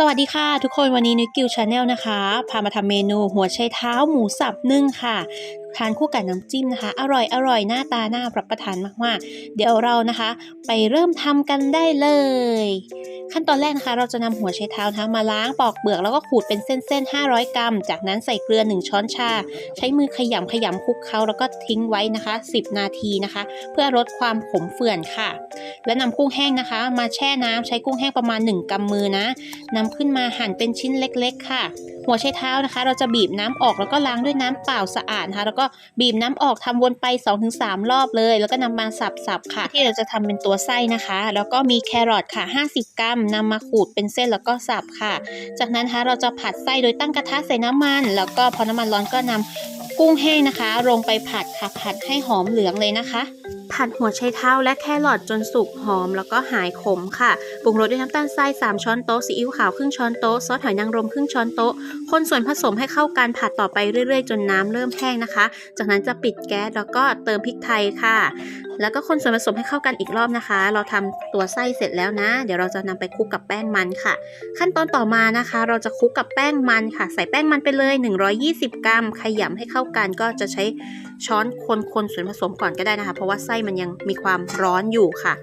สวัสดีค่ะทุกคนวันนี้นุ้ยกิวชาแนลนะคะ พามาทำเมนูหัวไชเท้าหมูสับนึ่งค่ะทานคู่กับน้ำจิ้มนะคะ อร่อยอร่อยหน้าตาน่ารับประทานมากๆ เดี๋ยวเรานะคะ ไปเริ่มทำกันได้เลย ขั้นตอนแรกนะคะ เราจะนำหัวไชเท้านะคะมาล้างปอกเปลือกแล้วก็ขูดเป็นเส้นๆ 500 กรัม จากนั้นใส่เกลือ 1 ช้อนชา ใช้มือขยำขยำคลุกเคล้าแล้วก็ทิ้งไว้นะคะ 10 นาทีนะคะ เพื่อลดความขมเฝื่อนค่ะ และนำกุ้งแห้งนะคะ มาแช่น้ำใช้กุ้งแห้งประมาณ 1กำมือนะนำขึ้นมาหั่นเป็นชิ้นเล็ก ๆ ค่ะ หัวไชเท้านะคะ เราจะบีบน้ำออกแล้วก็ล้างด้วยน้ำเปล่าสะอาดนะคะ แล้วก็บีบน้ำออกทำวนไป 2-3 รอบเลย แล้วก็นำมาสับๆค่ะ ที่เราจะทำเป็นตัวไส้นะคะ แล้วก็มีแครอทค่ะ 50 กรัมนำมาขูดเป็นเส้นแล้วก็สับค่ะ จากนั้นนะคะเราจะผัดไส้โดยตั้งกระทะใส่น้ำมัน แล้วก็พอน้ำมันร้อนก็นำกุ้งแห้งนะคะ ลงไปผัดค่ะผัดให้หอมเหลืองเลยนะคะ ผัดหัวไชเท้าและแครอทจนสุกหอม แล้วก็หายขมค่ะปรุงรสด้วยน้ำตาลทราย 3 ช้อนโต๊ะซีอิ๊วขาวครึ่งช้อนโต๊ะซอสหอยนางรมครึ่งช้อนโต๊ะคนส่วนผสมให้เข้ากันผัดต่อไปเรื่อยๆ จนน้ำเริ่มแห้งนะคะ จากนั้นจะปิดแก๊สแล้วก็เติมพริกไทยค่ะ แล้วก็คนส่วนผสมให้เข้ากันอีกรอบนะคะ เราทำตัวไส้เสร็จแล้วนะ เดี๋ยวเราจะนำไปคลุกกับแป้งมันค่ะ ขั้นตอนต่อมานะคะ เราจะคลุกกับแป้งมันค่ะ ใส่แป้งมันไปเลย 120 กรัม ขยำให้เข้ากันก็จะใช้ช้อนคนๆส่วนผสมก่อนก็ได้นะคะ เพราะว่าไส้มันยังมีความร้อนอยู่ค่ะ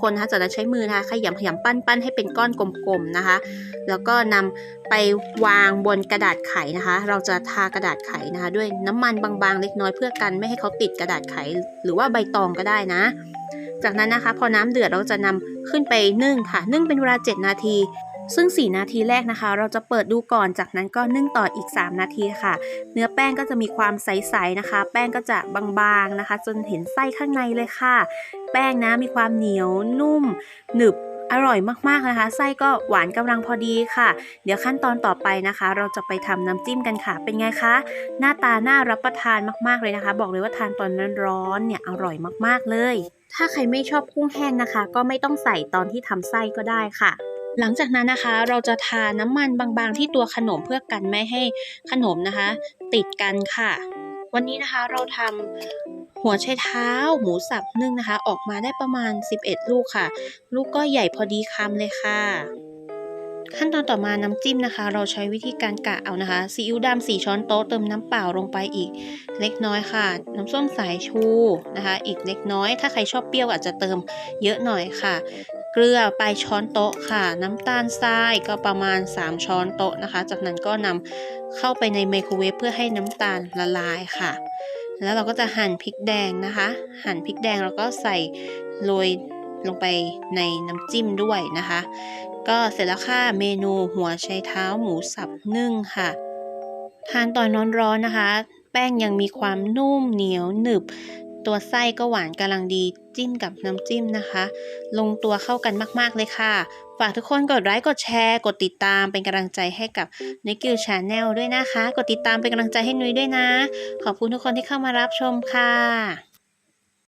คนๆนะคะจากนั้นใช้มือนะคะขยำขยำปั้นๆให้เป็นก้อนกลมๆนะคะ แล้วก็นำไปวางบนกระดาษไขนะคะ เราจะทากระดาษไขนะคะ ด้วยน้ำมันบางๆ เล็กน้อยเพื่อกันไม่ให้เขาติดกระดาษไข หรือว่าใบตองก็ได้นะ จากนั้นนะคะ พอน้ำเดือดเราจะนำขึ้นไปนึ่งค่ะ นึ่งเป็นเวลา 7 นาที ซึ่ง 4 นาทีแรกนะคะ เราจะเปิดดูก่อนจากนั้นก็นึ่งต่ออีก 3 นาทีค่ะ เนื้อแป้งก็จะมีความใสๆนะคะ แป้งก็จะบางๆนะคะ จนเห็นไส้ข้างในเลยค่ะ แป้งนะมีความเหนียวนุ่ม หนึบ อร่อยมากๆนะคะ ไส้ก็หวานกำลังพอดีค่ะ เดี๋ยวขั้นตอนต่อไปนะคะ เราจะไปทำน้ำจิ้มกันค่ะ เป็นไงคะ หน้าตาน่ารับประทานมากๆเลยนะคะ บอกเลยว่าทานตอนร้อนๆเนี่ยอร่อยมากๆเลย ถ้าใครไม่ชอบกุ้งแห้งนะคะ ก็ไม่ต้องใส่ตอนที่ทำไส้ก็ได้ค่ะหลังจากนั้นนะคะเราจะทาน้ำมันบางๆที่ตัวขนมเพื่อกันไม่ให้ขนมนะคะ ติดกันค่ะ วันนี้นะคะเราทำหัวไชเท้า หมูสับนึ่งนะคะ ออกมาได้ประมาณ 11 ลูกค่ะ ลูกก็ใหญ่พอดีคำเลยค่ะ ขั้นตอนต่อมาน้ำจิ้มนะคะ เราใช้วิธีการกะเอานะคะซีอิ๊วดำ4ช้อนโต๊ะเติมน้ำเปล่าลงไปอีก เล็กน้อยค่ะ น้ำส้มสายชูนะคะ อีกเล็กน้อย ถ้าใครชอบเปรี้ยวอาจจะเติมเยอะหน่อยค่ะ เกลือไปช้อนโต๊ะค่ะ น้ำตาลทรายก็ประมาณ 3 ช้อนโต๊ะนะคะ จากนั้นก็นำเข้าไปในไมโครเวฟเพื่อให้น้ำตาลละลายค่ะ แล้วเราก็จะหั่นพริกแดงนะคะ หั่นพริกแดงแล้วก็ใส่โรยลงไปในน้ำจิ้มด้วยนะคะ ก็เสร็จแล้วค่ะเมนูหัวไชเท้าหมูสับนึ่งค่ะ ทานตอนร้อนๆนะคะ แป้งยังมีความนุ่มเหนียวหนึบ ตัวไส้ก็หวานกำลังดีจิ้มกับน้ำจิ้มนะคะ ลงตัวเข้ากันมาก ๆ เลยค่ะ ฝากทุกคนกดไลค์กดแชร์ กดติดตามเป็นกำลังใจให้กับนุ้ยกิวชาแนลด้วยนะคะ กดติดตามเป็นกำลังใจให้นุ้ยด้วยนะ ขอบคุณทุกคนที่เข้ามารับชมค่ะ